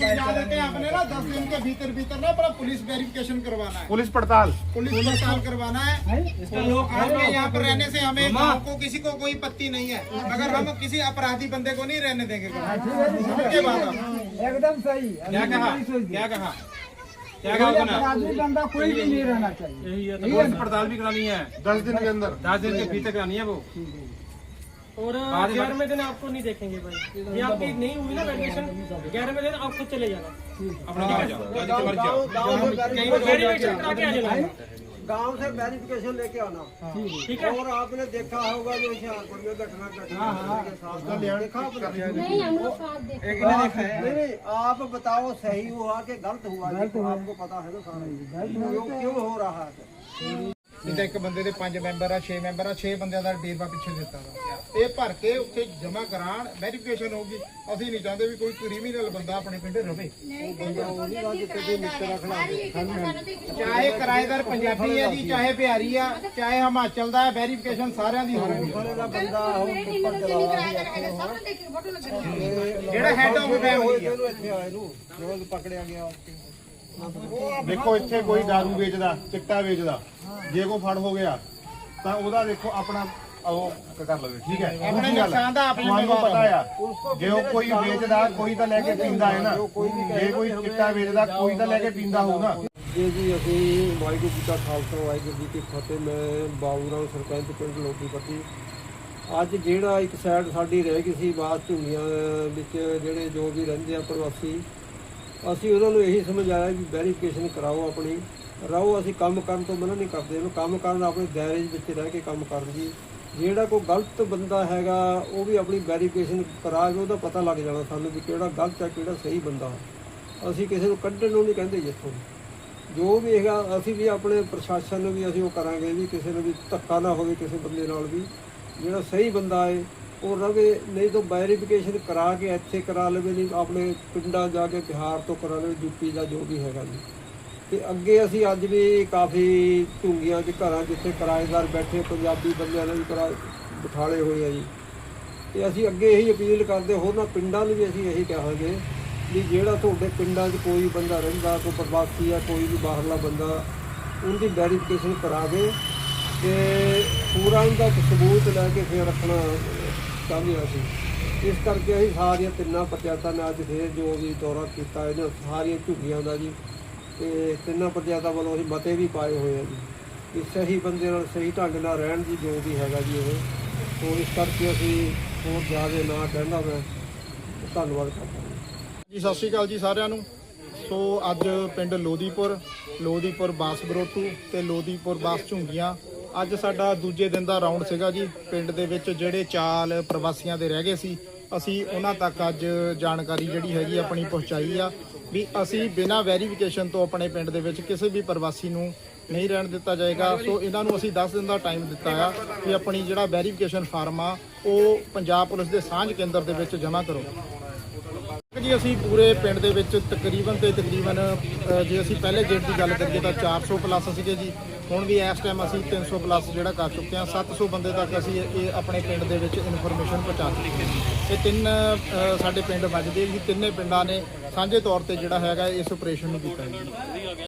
ना दस दिन के भीतर भीतर पुलिस वेरिफिकेशन करवाना है। पुलिस पड़ताल। पुलिस पड़ताल करवाना है। तो यहाँ पर रहने से हमें को किसी को कोई पत्ती नहीं है। अगर हम किसी अपराधी बंदे को नहीं रहने देंगे तो एकदम सही। क्या कहा? क्या कहा? क्या कोई भी नहीं रहना चाहिए। तो पड़ताल भी करानी है। दस दिन के अंदर। दस दिन के भीतर करानी है वो। और बाद में- ग्यारहवें दिन आपको नहीं देखेंगे भाई ये आपकी नहीं हुई ना वैकेशन ग्यारहवें दिन आप खुद चले जाना अपना गाँव जाओ जाओ जितने मर्जी जाओ कहीं पर वेरिफिकेशन करा के आ जाना गांव से वेरिफिकेशन लेके आना ठीक है और आपने देखा होगा जो होशियारपुर में घटना घटी के साथ देखा आपने? नहीं हम लोग साथ देखते एक ने देखा है नहीं नहीं आप बताओ सही हुआ कि गलत हुआ ये तो आपको पता है ना सारा क्यों क्यों हो रहा है ਜਿੱਦਾਂ ਇੱਕ ਬੰਦੇ ਦੇ ਪੰਜ ਮੈਂਬਰ ਆ 6 ਮੈਂਬਰ ਆ 6 ਬੰਦਿਆਂ ਦਾ ਡੀਰਵਾ ਪਿੱਛੇ ਦਿੱਤਾ ਵਾ। ਇਹ ਭਰ ਕੇ ਉੱਥੇ ਜਮ੍ਹਾਂ ਕਰਾਣ ਵੈਰੀਫਿਕੇਸ਼ਨ ਹੋਊਗੀ। ਅਸੀਂ ਨਹੀਂ ਚਾਹੁੰਦੇ ਵੀ ਕੋਈ ਕ੍ਰਿਮੀਨਲ ਬੰਦਾ ਆਪਣੇ ਪਿੰਡ ਰਵੇ। ਚਾਹੇ ਕਿਰਾਏਦਾਰ ਪੰਜਾਬੀ ਹੈ ਜੀ ਚਾਹੇ ਬਿਹਾਰੀ ਆ ਚਾਹੇ ਹਿਮਾਚਲ ਦਾ ਹੈ ਵੈਰੀਫਿਕੇਸ਼ਨ ਸਾਰਿਆਂ ਦੀ ਹੋਊਗੀ। ਜਿਹੜਾ ਹੈਡ ਆਫ ਆ। ਇੱਥੇ ਆਏ ਨੂੰ ਰੋਜ਼ ਪਕੜਿਆ ਗਿਆ ਦੇਖੋ ਇੱਥੇ ਕੋਈ दारू ਵੇਚਦਾ ਚਿੱਟਾ ਵੇਚਦਾ। ਜੇ ਕੋ ਫੜ ਹੋ ਗਿਆ ਤਾਂ ਉਹਦਾ ਦੇਖੋ ਆਪਣਾ ਉਹ ਕਰ ਲਵੇ ਠੀਕ ਹੈ? ਆਪਣੇ ਨੁਕਸਾਨ ਦਾ ਆਪ ਜ਼ਿੰਮੇਵਾਰ ਪਤਾ ਆ ਜੇ ਉਹ ਕੋਈ ਵੇਚਦਾ ਕੋਈ ਤਾਂ ਲੈ ਕੇ ਪੀਂਦਾ ਹੈ ਨਾ। ਜੇ ਕੋਈ ਚਿੱਟਾ ਵੇਚਦਾ ਕੋਈ ਤਾਂ ਲੈ ਕੇ ਪੀਂਦਾ ਹੋਊਗਾ ਜੀ ਜੀ ਅਸੀਂ ਵਾਹਿਗੁਰੂ ਜੀ ਕਾ ਖਾਲਸਾ ਵਾਹਿਗੁਰੂ ਜੀ ਕੀ ਫਤਿਹ। ਮੈਂ ਬਾਬੂ ਰਾਮ ਸਰਪੰਚ ਪਿੰਡ ਲੋਕੀਪਤੀ। ਅੱਜ ਜਿਹੜਾ ਇੱਕ ਸਾਈਡ ਸਾਡੀ ਰਹਿ ਗਈ ਸੀ ਬਾਤ ਝੁੰਗੀਆਂ ਵਿੱਚ ਜਿਹੜੇ ਜੋ ਵੀ ਰਹਿੰਦੇ ਆ ਪ੍ਰਵਾਸੀ ਅਸੀਂ ਉਹਨਾਂ ਨੂੰ ਇਹੀ ਸਮਝਾਇਆ ਵੀ ਵੈਰੀਫਿਕੇਸ਼ਨ ਕਰਾਓ ਆਪਣੀ। ਰਹੋ, ਅਸੀਂ ਕੰਮ ਕਰਨ ਤੋਂ ਮਨਾ ਨਹੀਂ ਕਰਦੇ। ਇਹਨੂੰ ਕੰਮ ਕਰਨ ਆਪਣੇ ਦਾਇਰੇ ਵਿੱਚ ਰਹਿ ਕੇ ਕੰਮ ਕਰਨ ਜੀ ਜਿਹੜਾ ਕੋਈ ਗਲਤ ਬੰਦਾ ਹੈਗਾ, ਉਹ ਵੀ ਆਪਣੀ ਵੈਰੀਫਿਕੇਸ਼ਨ ਕਰਾ ਕੇ ਉਹਦਾ ਪਤਾ ਲੱਗ ਜਾਣਾ ਸਾਨੂੰ ਵੀ ਕਿਹੜਾ ਗਲਤ ਹੈ, ਕਿਹੜਾ ਸਹੀ ਬੰਦਾ। ਅਸੀਂ ਕਿਸੇ ਨੂੰ ਕੱਢਣ ਨੂੰ ਨਹੀਂ ਕਹਿੰਦੇ ਜਿੱਥੋਂ ਜੋ ਵੀ ਹੈਗਾ, ਅਸੀਂ ਵੀ ਆਪਣੇ ਪ੍ਰਸ਼ਾਸਨ ਨੂੰ ਵੀ ਅਸੀਂ ਉਹ ਕਰਾਂਗੇ ਵੀ ਕਿਸੇ ਨੂੰ ਵੀ ਧੱਕਾ ਨਾ ਹੋਵੇ ਕਿਸੇ ਬੰਦੇ ਨਾਲ ਵੀ। ਜਿਹੜਾ ਸਹੀ ਬੰਦਾ ਹੈ, ਉਹ ਰਵੇ, ਨਹੀਂ ਤਾਂ ਵੈਰੀਫਿਕੇਸ਼ਨ ਕਰਾ ਕੇ ਇੱਥੇ ਕਰਾ ਲਵੇ, ਨਹੀਂ ਆਪਣੇ ਪਿੰਡਾਂ ਜਾ ਕੇ ਬਿਹਾਰ ਤੋਂ ਕਰਾ ਲਵੇ ਯੂਪੀ ਦਾ ਜੋ ਵੀ ਹੈਗਾ ਜੀ। ਤੇ ਅੱਗੇ ਅਸੀਂ ਅੱਜ ਵੀ ਕਾਫੀ ਝੁੰਗੀਆਂ 'ਚ ਘਰਾਂ ਜਿੱਥੇ ਕਿਰਾਏਦਾਰ ਬੈਠੇ ਪੰਜਾਬੀ ਬੰਦਿਆਂ ਨੇ ਵੀ ਕਰਾ ਬਿਠਾਲੇ ਹੋਏ ਆ ਜੀ। ਤੇ ਅਸੀਂ ਅੱਗੇ ਇਹੀ ਅਪੀਲ ਕਰਦੇ, ਹੋਰਨਾਂ ਪਿੰਡਾਂ ਨੂੰ ਵੀ ਅਸੀਂ ਇਹੀ ਕਹਾਂਗੇ ਵੀ ਜਿਹੜਾ ਤੁਹਾਡੇ ਪਿੰਡਾਂ 'ਚ ਕੋਈ ਬੰਦਾ ਰਹਿੰਦਾ, ਕੋਈ ਪ੍ਰਵਾਸੀ ਆ, ਕੋਈ ਵੀ ਬਾਹਰਲਾ ਬੰਦਾ, ਉਹਦੀ ਵੈਰੀਫਿਕੇਸ਼ਨ ਕਰਾਵੇ ਤੇ ਪੂਰਾ ਉਹਦਾ ਇੱਕ ਸਬੂਤ ਲੈ ਕੇ ਫਿਰ ਰੱਖਣਾ ਚਾਹੁੰਦੇ ਹਾਂ ਅਸੀਂ ਇਸ ਕਰਕੇ ਅਸੀਂ ਸਾਰੀਆਂ ਤਿੰਨਾਂ ਪੰਚਾਇਤਾਂ ਨੇ ਅੱਜ ਫੇਰ ਜੋ ਵੀ ਦੌਰਾ ਕੀਤਾ ਇਹਨਾਂ ਸਾਰੀਆਂ ਝੁੱਗੀਆਂ ਦਾ ਜੀ ਤੇ ਤਿੰਨਾਂ ਪੰਚਾਇਤਾਂ ਵੱਲੋਂ ਅਸੀਂ ਮਤੇ ਵੀ ਪਾਏ ਹੋਏ ਆ ਜੀ। ਕਿ ਸਹੀ ਬੰਦੇ ਨਾਲ ਸਹੀ ਢੰਗ ਨਾਲ ਰਹਿਣ ਦੀ ਜੋ ਵੀ ਹੈਗਾ ਜੀ ਇਹ ਤੋਂ ਇਸ ਕਰਕੇ ਅਸੀਂ ਹੋਰ ਜ਼ਿਆਦਾ ਨਾ ਕਹਿੰਦਾ ਮੈਂ। ਧੰਨਵਾਦ ਕਰਦਾ ਜੀ, ਸਤਿ ਸ਼੍ਰੀ ਅਕਾਲ ਜੀ ਸਾਰਿਆਂ ਨੂੰ। ਸੋ, ਅੱਜ ਪਿੰਡ ਲੋਦੀਪੁਰ ਲੋਦੀਪੁਰ ਬਾਸ ਬਰੋਟੂ ਤੇ ਲੋਦੀਪੁਰ ਬਾਸ ਝੁੰਗੀਆਂ। ਅੱਜ ਸਾਡਾ ਦੂਜੇ ਦਿਨ ਦਾ ਰਾਉਂਡ ਸੀਗਾ ਜੀ। ਪਿੰਡ ਦੇ ਵਿੱਚ ਜਿਹੜੇ ਚਾਲ ਪ੍ਰਵਾਸੀਆਂ ਦੇ ਰਹਿ ਗਏ ਸੀ ਅਸੀਂ ਉਹਨਾਂ ਤੱਕ ਅੱਜ ਜਾਣਕਾਰੀ ਜਿਹੜੀ ਹੈਗੀ ਆਪਣੀ ਪਹੁੰਚਾਈ ਆ ਵੀ ਅਸੀਂ ਬਿਨਾਂ ਵੈਰੀਫਿਕੇਸ਼ਨ ਤੋਂ ਆਪਣੇ ਪਿੰਡ ਦੇ ਵਿੱਚ ਕਿਸੇ ਵੀ ਪ੍ਰਵਾਸੀ ਨੂੰ ਨਹੀਂ ਰਹਿਣ ਦਿੱਤਾ ਜਾਏਗਾ। ਸੋ ਇਹਨਾਂ ਨੂੰ ਅਸੀਂ 10 ਦਿਨ ਦਾ ਟਾਈਮ ਦਿੱਤਾ ਆ ਕਿ ਆਪਣੀ ਜਿਹੜਾ ਵੈਰੀਫਿਕੇਸ਼ਨ ਫਾਰਮ ਆ, ਉਹ ਪੰਜਾਬ ਪੁਲਿਸ ਦੇ ਸਾਂਝ ਕੇਂਦਰ ਦੇ ਵਿੱਚ ਜਮ੍ਹਾਂ ਕਰੋ। ਜੀ ਅਸੀਂ ਪੂਰੇ ਪਿੰਡ ਦੇ ਵਿੱਚ ਤਕਰੀਬਨ ਤੇ ਤਕਰੀਬਨ ਅ, ਜੇ ਅਸੀਂ ਪਹਿਲੇ ਗੇਟ ਦੀ ਗੱਲ ਕਰੀਏ ਤਾਂ 400 ਪਲੱਸ ਸੀਗੇ ਜੀ। ਹੁਣ ਵੀ ਇਸ ਟਾਈਮ ਅਸੀਂ 300 ਪਲੱਸ ਜਿਹੜਾ ਕਰ ਚੁੱਕੇ ਹਾਂ। 700 ਬੰਦੇ ਤੱਕ ਅਸੀਂ ਇਹ ਆਪਣੇ ਪਿੰਡ ਦੇ ਵਿੱਚ ਇਨਫੋਰਮੇਸ਼ਨ ਪਹੁੰਚਾ ਚੁੱਕੇ ਹਾਂ ਇਹ ਤਿੰਨ ਅ, ਸਾਡੇ ਪਿੰਡ ਵੱਜਦੇ ਜੀ। ਤਿੰਨੇ ਪਿੰਡਾਂ ਨੇ ਸਾਂਝੇ ਤੌਰ ਤੇ ਜਿਹੜਾ ਹੈਗਾ ਇਸ ਆਪਰੇਸ਼ਨ ਨੂੰ ਕੀਤਾ ਜੀ।